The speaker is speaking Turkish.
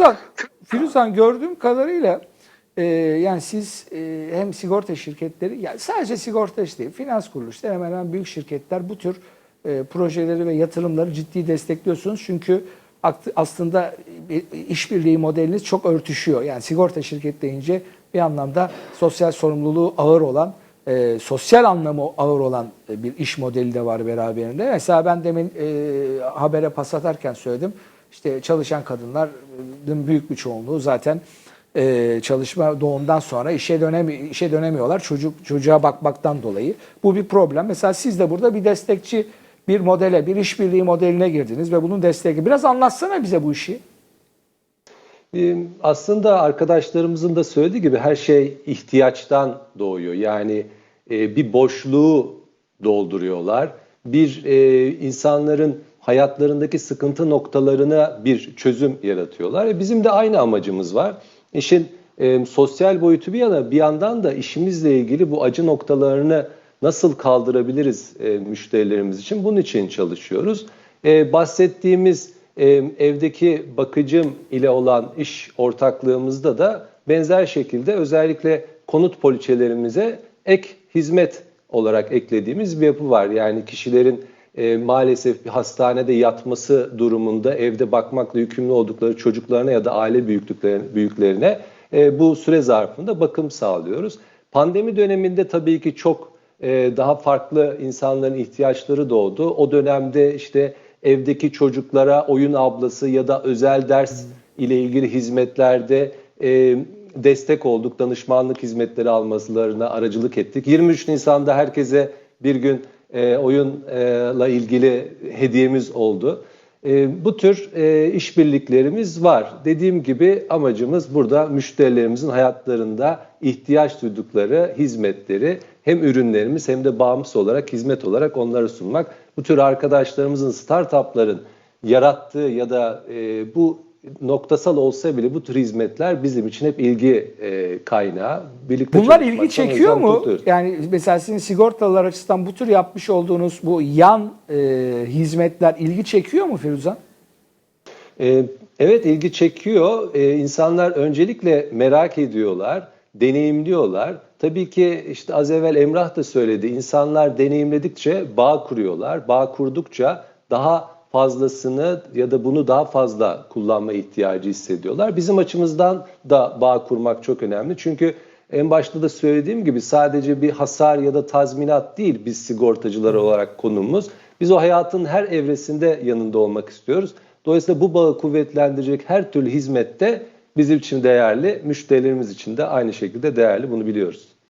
Firuzan, Firuzan gördüğüm kadarıyla e, yani siz e, hem sigorta şirketleri, yani sadece sigorta işte değil, finans kuruluşları hemen hemen büyük şirketler bu tür e, projeleri ve yatırımları ciddi destekliyorsunuz. Çünkü aslında bir işbirliği modeliniz çok örtüşüyor. Yani sigorta şirket deyince bir anlamda sosyal sorumluluğu ağır olan, e, sosyal anlamı ağır olan e, bir iş modeli de var beraberinde. Mesela ben demin e, habere pas atarken söyledim. İşte çalışan kadınların büyük bir çoğunluğu zaten e, çalışma doğumdan sonra işe dönemi işe dönemiyorlar. Çocuk çocuğa bakmaktan dolayı. Bu bir problem. Mesela siz de burada bir destekçi bir modele, bir işbirliği modeline girdiniz ve bunun desteği. Biraz anlatsana bize bu işi. Ee, Aslında arkadaşlarımızın da söylediği gibi her şey ihtiyaçtan doğuyor. Yani e, bir boşluğu dolduruyorlar. Bir e, insanların hayatlarındaki sıkıntı noktalarına bir çözüm yaratıyorlar. E, bizim de aynı amacımız var. İşin e, sosyal boyutu bir yana bir yandan da işimizle ilgili bu acı noktalarını nasıl kaldırabiliriz e, müşterilerimiz için bunun için çalışıyoruz. E, bahsettiğimiz e, evdeki bakıcım ile olan iş ortaklığımızda da benzer şekilde özellikle konut poliçelerimize ek hizmet olarak eklediğimiz bir yapı var. Yani kişilerin e, maalesef bir hastanede yatması durumunda evde bakmakla yükümlü oldukları çocuklarına ya da aile büyüklerine e, bu süre zarfında bakım sağlıyoruz. Pandemi döneminde tabii ki çok e, daha farklı insanların ihtiyaçları doğdu. O dönemde işte evdeki çocuklara oyun ablası ya da özel ders ile ilgili hizmetlerde e, destek olduk. Danışmanlık hizmetleri almalarına aracılık ettik. 23 Nisan'da herkese bir gün e, oyunla ilgili hediyemiz oldu. E, bu tür e, işbirliklerimiz var. Dediğim gibi amacımız burada müşterilerimizin hayatlarında ihtiyaç duydukları hizmetleri hem ürünlerimiz hem de bağımsız olarak hizmet olarak onlara sunmak. Bu tür arkadaşlarımızın, startupların yarattığı ya da e, bu noktasal olsa bile bu tür hizmetler bizim için hep ilgi e, kaynağı. Birlikte Bunlar ilgi çekiyor mu? tutuyoruz. Yani mesela sizin sigortalılar açısından bu tür yapmış olduğunuz bu yan e, hizmetler ilgi çekiyor mu Firuzan? Ee, Evet ilgi çekiyor. Ee, insanlar öncelikle merak ediyorlar, deneyimliyorlar. Tabii ki işte az evvel Emrah da söyledi. İnsanlar deneyimledikçe bağ kuruyorlar. Bağ kurdukça daha fazlasını ya da bunu daha fazla kullanma ihtiyacı hissediyorlar. Bizim açımızdan da bağ kurmak çok önemli. Çünkü en başta da söylediğim gibi sadece bir hasar ya da tazminat değil biz sigortacılar olarak konumuz. Biz o hayatın her evresinde yanında olmak istiyoruz. Dolayısıyla bu bağı kuvvetlendirecek her türlü hizmette bizim için değerli, müşterilerimiz için de aynı şekilde değerli bunu biliyoruz.